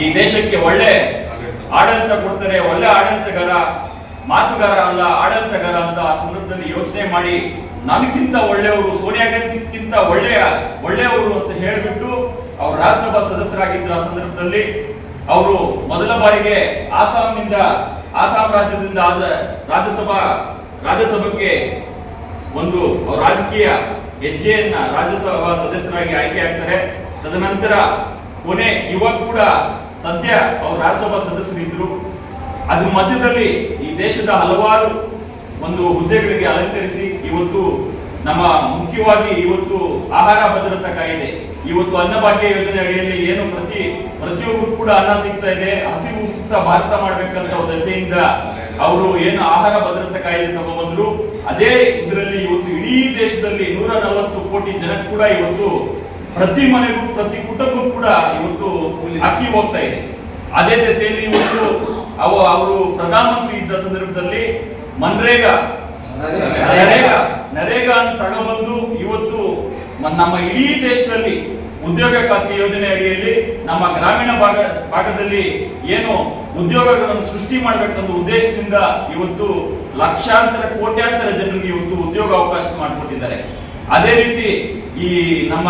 ಈ ದೇಶಕ್ಕೆ ಒಳ್ಳೆ ಆಡಳಿತ ಕೊಡ್ತಾರೆ, ಒಳ್ಳೆ ಆಡಳಿತಗಾರ, ಮಾತುಗಾರ ಅಲ್ಲ, ಆಡಳಿತಗಾರ ಅಂತ ಆ ಸಂದರ್ಭದಲ್ಲಿ ಯೋಚನೆ ಮಾಡಿ ನನಗಿಂತ ಒಳ್ಳೆಯವರು, ಸೋನಿಯಾ ಗಾಂಧಿಗಿಂತ ಒಳ್ಳೆಯ, ಒಳ್ಳೆಯವರು ಅಂತ ಹೇಳಿಬಿಟ್ಟು ಅವರು ರಾಜ್ಯಸಭಾ ಸದಸ್ಯರಾಗಿದ್ದ ಆ ಸಂದರ್ಭದಲ್ಲಿ. ಅವರು ಮೊದಲ ಬಾರಿಗೆ ಆಸಾಂನಿಂದ ಆಸಾಂ ರಾಜ್ಯದಿಂದ ಆದ ರಾಜ್ಯಸಭಾ, ರಾಜ್ಯಸಭೆಗೆ ಒಂದು ರಾಜಕೀಯ ಹೆಜ್ಜೆಯನ್ನ ರಾಜ್ಯಸಭಾ ಸದಸ್ಯರಾಗಿ ಆಯ್ಕೆ ಆಗ್ತಾರೆ. ತದನಂತರ ಕೊನೆ ಇವಾಗ ಕೂಡ ಸದ್ಯ ಅವ್ರು ರಾಜ್ಯಸಭಾ ಸದಸ್ಯರಿದ್ದರು ಅದ್ರ ಮಧ್ಯದಲ್ಲಿ ಈ ದೇಶದ ಹಲವಾರು ಒಂದು ಹುದ್ದೆಗಳಿಗೆ ಅಲಂಕರಿಸಿ ಇವತ್ತು ನಮ್ಮ ಮುಖ್ಯವಾಗಿ ಇವತ್ತು ಆಹಾರ ಭದ್ರತಾ ಕಾಯಿದೆ, ಇವತ್ತು ಅನ್ನಭಾಗ್ಯ ಯೋಜನೆ ಅಡಿಯಲ್ಲಿ ಏನು ಪ್ರತಿ, ಪ್ರತಿಯೊಬ್ಬರು ಕೂಡ ಅನ್ನ ಸಿಗ್ತಾ ಇದೆ ಹಸಿವು ಮುಕ್ತ ಭಾರತ ಮಾಡ್ಬೇಕಂತ ದೆಸೆಯಿಂದ ಅವರು ಏನು ಆಹಾರ ಭದ್ರತಾ ಕಾಯ್ದೆ ತಗೊಬಂದ್ರು ಅದೇ ಇದರಲ್ಲಿ ಇವತ್ತು ಇಡೀ ದೇಶದಲ್ಲಿ ನೂರ ನಲವತ್ತು ಕೋಟಿ ಜನ ಕೂಡ ಇವತ್ತು ಪ್ರತಿ ಮನೆಗೂ, ಪ್ರತಿ ಕುಟುಂಬಕ್ಕೂ ಕೂಡ ಇವತ್ತು ಅಕ್ಕಿ ಹೋಗ್ತಾ ಇದೆ. ಅದೇ ದೆಸೆಯಲ್ಲಿ ಇವತ್ತು ಅವು ಅವರು ಪ್ರಧಾನಮಂತ್ರಿ ಇದ್ದ ಸಂದರ್ಭದಲ್ಲಿ ಮನ್ರೇಗಾ, ನರೇಗಾ ನರೇಗಾ ಅನ್ನು ತಗೊಬಂದು ಇವತ್ತು ನಮ್ಮ ಇಡೀ ದೇಶದಲ್ಲಿ ಉದ್ಯೋಗ ಖಾತ್ರಿ ಯೋಜನೆ ಅಡಿಯಲ್ಲಿ ನಮ್ಮ ಗ್ರಾಮೀಣ ಭಾಗ ಭಾಗದಲ್ಲಿ ಏನು ಉದ್ಯೋಗಗಳನ್ನು ಸೃಷ್ಟಿ ಮಾಡಬೇಕನ್ನೋ ಉದ್ದೇಶದಿಂದ ಇವತ್ತು ಲಕ್ಷಾಂತರ, ಕೋಟ್ಯಾಂತರ ಜನರಿಗೆ ಇವತ್ತು ಉದ್ಯೋಗ ಅವಕಾಶ ಮಾಡಿಕೊಟ್ಟಿದ್ದಾರೆ. ಅದೇ ರೀತಿ ಈ ನಮ್ಮ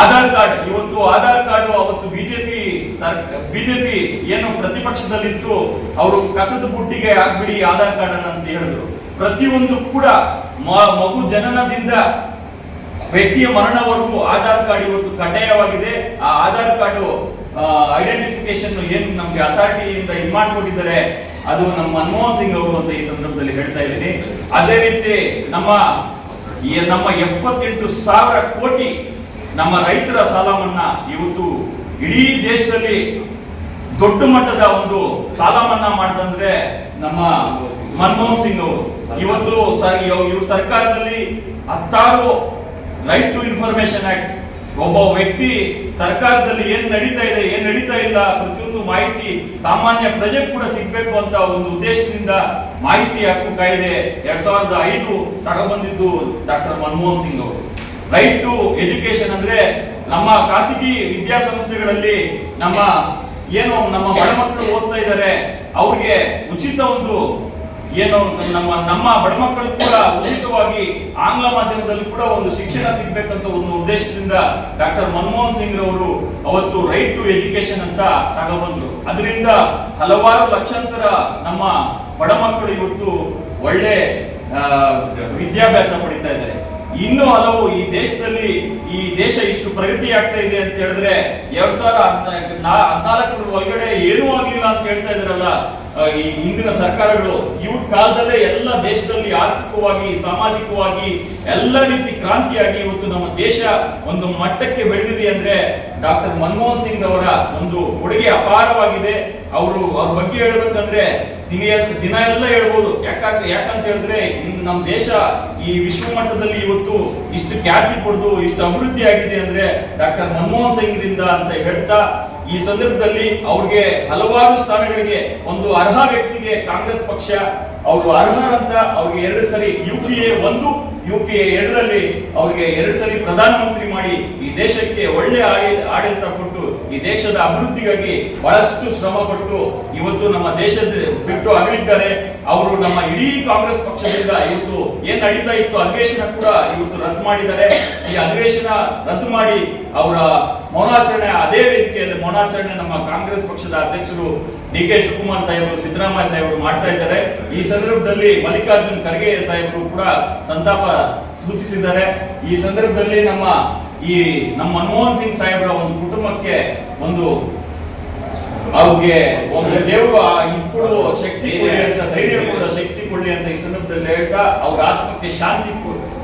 ಆಧಾರ್ ಕಾರ್ಡ್ ಇವತ್ತು ಆಧಾರ್ ಕಾರ್ಡ್ ಅವತ್ತು ಬಿಜೆಪಿ ಬಿಜೆಪಿ ಏನು ಪ್ರತಿಪಕ್ಷದಲ್ಲಿತ್ತು, ಅವರು ಕಸದ ಬುಟ್ಟಿಗೆ ಹಾಕ್ಬಿಡಿ ಆಧಾರ್ ಕಾರ್ಡ್ ಅಂತ ಹೇಳಿದ್ರು. ಪ್ರತಿಯೊಂದು ಕೂಡ ಮಗು ಜನನದಿಂದ ವ್ಯಕ್ತಿಯ ಮರಣವರೆಗೂ ಆಧಾರ್ ಕಾರ್ಡ್ ಇವತ್ತು ಕಡ್ಡಾಯವಾಗಿದೆ. ಆ ಆಧಾರ್ ಕಾರ್ಡ್ ಐಡೆಂಟಿಫಿಕೇಶನ್ ಏನು ನಮ್ಗೆ ಅಥಾರಿಟಿಯಿಂದ ಇದು ಮಾಡ್ಕೊಟ್ಟಿದ್ದಾರೆ, ಅದು ನಮ್ಮ ಮನಮೋಹನ್ ಸಿಂಗ್ ಅವರು ಅಂತ ಈ ಸಂದರ್ಭದಲ್ಲಿ ಹೇಳ್ತಾ ಇದ್ದೀನಿ. ಅದೇ ರೀತಿ ನಮ್ಮ ನಮ್ಮ ಎಪ್ಪತ್ತೆಂಟು ಸಾವಿರ ಕೋಟಿ ನಮ್ಮ ರೈತರ ಸಾಲ ಮನ್ನಾ ಇವತ್ತು ಇಡೀ ದೇಶದಲ್ಲಿ ದೊಡ್ಡ ಮಟ್ಟದ ಒಂದು ಸಾಲ ಮನ್ನಾ ಮಾಡಿದಂದ್ರೆ ನಮ್ಮ ಮನಮೋಹನ್ ಸಿಂಗ್ ಅವರು. ಇವತ್ತು ಇವ್ರ ಸರ್ಕಾರದಲ್ಲಿ ಹತ್ತಾರು ರೈಟ್ ಟು ಇನ್ಫಾರ್ಮೇಶನ್ ಆಕ್ಟ್ ಒಬ್ಬ ವ್ಯಕ್ತಿ ಸರ್ಕಾರದಲ್ಲಿ ಏನ್ ನಡೀತಾ ಇದೆ, ಏನ್ ನಡೀತಾ ಇಲ್ಲ, ಪ್ರತಿಯೊಂದು ಮಾಹಿತಿ ಸಾಮಾನ್ಯ ಪ್ರಜೆ ಕೂಡ ಸಿಗ್ಬೇಕು ಅಂತ ಒಂದು ಉದ್ದೇಶದಿಂದ ಮಾಹಿತಿ ಹಕ್ಕು ಕಾಯ್ದೆ ಎರಡ್ ಸಾವಿರದ ಐದು ತಗೊಬಂದಿದ್ದು ಡಾಕ್ಟರ್ ಮನಮೋಹನ್ ಸಿಂಗ್ ಅವರು. ರೈಟ್ ಟು ಎಜುಕೇಶನ್ ಅಂದ್ರೆ ನಮ್ಮ ಖಾಸಗಿ ವಿದ್ಯಾಸಂಸ್ಥೆಗಳಲ್ಲಿ ನಮ್ಮ ಏನು ನಮ್ಮ ಬಡ ಮಕ್ಕಳು ಓದ್ತಾ ಇದ್ದಾರೆ, ಅವ್ರಿಗೆ ಉಚಿತ ಒಂದು ಏನು ನಮ್ಮ ನಮ್ಮ ಬಡ ಮಕ್ಕಳು ಕೂಡ ಉಚಿತವಾಗಿ ಆಂಗ್ಲ ಮಾಧ್ಯಮದಲ್ಲಿ ಕೂಡ ಒಂದು ಶಿಕ್ಷಣ ಸಿಗ್ಬೇಕಂತ ಒಂದು ಉದ್ದೇಶದಿಂದ ಡಾಕ್ಟರ್ ಮನಮೋಹನ್ ಸಿಂಗ್ ರವರು ಅವತ್ತು ರೈಟ್ ಟು ಎಜುಕೇಶನ್ ಅಂತ ತಗೊಬಂದ್ರು ಅದರಿಂದ ಹಲವಾರು ಲಕ್ಷಾಂತರ ನಮ್ಮ ಬಡ ಮಕ್ಕಳು ಇವತ್ತು ಒಳ್ಳೆ ವಿದ್ಯಾಭ್ಯಾಸ ಪಡಿತಾ ಇದ್ದಾರೆ. ಇನ್ನು ಹಲವು ಈ ದೇಶದಲ್ಲಿ ಈ ದೇಶ ಇಷ್ಟು ಪ್ರಗತಿ ಆಗ್ತಾ ಇದೆ ಅಂತ ಹೇಳಿದ್ರೆ ಎರಡ್ ಸಾವಿರದ ಹದಿನಾಲ್ಕರ ಒಳಗಡೆ ಏನೂ ಆಗ್ಲಿಲ್ಲ ಅಂತ ಹೇಳ್ತಾ ಇದ್ರಲ್ಲ ಈ ಹಿಂದಿನ ಸರ್ಕಾರಗಳು. ಇವ್ರ ಕಾಲದಲ್ಲೇ ಎಲ್ಲ ದೇಶದಲ್ಲಿ ಆರ್ಥಿಕವಾಗಿ, ಸಾಮಾಜಿಕವಾಗಿ ಎಲ್ಲ ರೀತಿ ಕ್ರಾಂತಿಯಾಗಿ ಇವತ್ತು ನಮ್ಮ ದೇಶ ಒಂದು ಮಟ್ಟಕ್ಕೆ ಬೆಳೆದಿದೆ ಅಂದ್ರೆ ಡಾಕ್ಟರ್ ಮನಮೋಹನ್ ಸಿಂಗ್ ಅವರ ಒಂದು ಕೊಡುಗೆ ಅಪಾರವಾಗಿದೆ. ಅವರು ಅವ್ರ ಬಗ್ಗೆ ಹೇಳ್ಬೇಕಂದ್ರೆ ದಿನ ದಿನ ಎಲ್ಲ ಹೇಳ್ಬೋದು. ಯಾಕಂತ ಯಾಕಂತ ಹೇಳಿದ್ರೆ ಇಂದು ನಮ್ಮ ದೇಶ ಈ ವಿಶ್ವ ಮಟ್ಟದಲ್ಲಿ ಇವತ್ತು ಇಷ್ಟು ಖ್ಯಾತಿ ಪಡೆದು, ಇಷ್ಟು ಅಭಿವೃದ್ಧಿ ಆಗಿದೆ ಅಂದ್ರೆ ಡಾಕ್ಟರ್ ಮನಮೋಹನ್ ಸಿಂಗ್ ರಿಂದ ಅಂತ ಹೇಳ್ತಾ ಈ ಸಂದರ್ಭದಲ್ಲಿ ಅವ್ರಿಗೆ ಹಲವಾರು ಸ್ಥಾನಗಳಿಗೆ ಒಂದು ಅರ್ಹ ವ್ಯಕ್ತಿಗೆ ಕಾಂಗ್ರೆಸ್ ಪಕ್ಷ, ಅವರು ಅರ್ಹರಂತ ಅವ್ರಿಗೆ ಎರಡು ಸರಿ ಯು ಪಿ ಎ ಒಂದು ಯು ಪಿ ಎರಡರಲ್ಲಿ ಅವರಿಗೆ ಎರಡು ಸರಿ ಪ್ರಧಾನಮಂತ್ರಿ ಮಾಡಿ ಈ ದೇಶಕ್ಕೆ ಒಳ್ಳೆ ಆಡಳಿ- ಆಡಳಿತ ಕೊಟ್ಟು ಈ ದೇಶದ ಅಭಿವೃದ್ಧಿಗಾಗಿ ಬಹಳಷ್ಟು ಶ್ರಮ ಪಟ್ಟು ಇವತ್ತು ನಮ್ಮ ದೇಶದ ಬಿಟ್ಟು ಅಗಲಿದ್ದಾರೆ. ಅವರು ನಮ್ಮ ಇಡೀ ಕಾಂಗ್ರೆಸ್ ಪಕ್ಷದಿಂದ ಇವತ್ತು ಏನ್ ನಡೀತಾ ಇತ್ತು ಅಧಿವೇಶನ ಕೂಡ ಇವತ್ತು ರದ್ದು ಮಾಡಿದ್ದಾರೆ. ಈ ಅಧಿವೇಶನ ರದ್ದು ಮಾಡಿ ಅವರ ಮೌನಾಚರಣೆ ಅದೇ ವೇದಿಕೆಯಲ್ಲಿ ಮೌನಾಚರಣೆ ನಮ್ಮ ಕಾಂಗ್ರೆಸ್ ಪಕ್ಷದ ಅಧ್ಯಕ್ಷರು ಡಿ ಕೆ ಶಿವಕುಮಾರ್ ಸಾಹೇಬರು, ಸಿದ್ದರಾಮಯ್ಯ ಸಾಹೇಬರು ಮಾಡ್ತಾ ಇದ್ದಾರೆ. ಈ ಸಂದರ್ಭದಲ್ಲಿ ಮಲ್ಲಿಕಾರ್ಜುನ್ ಖರ್ಗೆ ಸಾಹೇಬರು ಕೂಡ ಸಂತಾಪ ಸೂಚಿಸಿದ್ದಾರೆ. ಈ ಸಂದರ್ಭದಲ್ಲಿ ನಮ್ಮ ಈ ನಮ್ಮ ಮನಮೋಹನ್ ಸಿಂಗ್ ಸಾಹೇಬರ ಒಂದು ಕುಟುಂಬಕ್ಕೆ ಒಂದು ಅವ್ರಿಗೆ ಒಂದು ದೇವರು ಇಟ್ಕೊಳ್ಳುವ ಶಕ್ತಿ ಧೈರ್ಯ ಕೊಡುವ ಶಕ್ತಿ ಕೊಡಲಿ ಅಂತ ಈ ಸಂದರ್ಭದಲ್ಲಿ ಹೇಳ್ತಾ ಅವ್ರ ಆತ್ಮಕ್ಕೆ ಶಾಂತಿ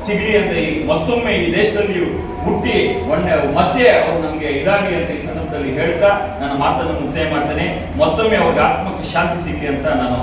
ಸಿಗ್ಲಿ ಅಂತ ಈ ಮತ್ತೊಮ್ಮೆ ಈ ದೇಶದಲ್ಲಿಯೂ ಹುಟ್ಟಿ ಒಳ್ಳೆ ಮತ್ತೆ ಅವ್ರು ನಮಗೆ ಇದಾಗಲಿ ಅಂತ ಈ ಸಂದರ್ಭದಲ್ಲಿ ಹೇಳ್ತಾ ನನ್ನ ಮಾತನ್ನು ಮುಕ್ತಾಯ ಮಾಡ್ತೇನೆ. ಮತ್ತೊಮ್ಮೆ ಅವ್ರಿಗೆ ಆತ್ಮಕ್ಕೆ ಶಾಂತಿ ಸಿಗಲಿ ಅಂತ ನಾನು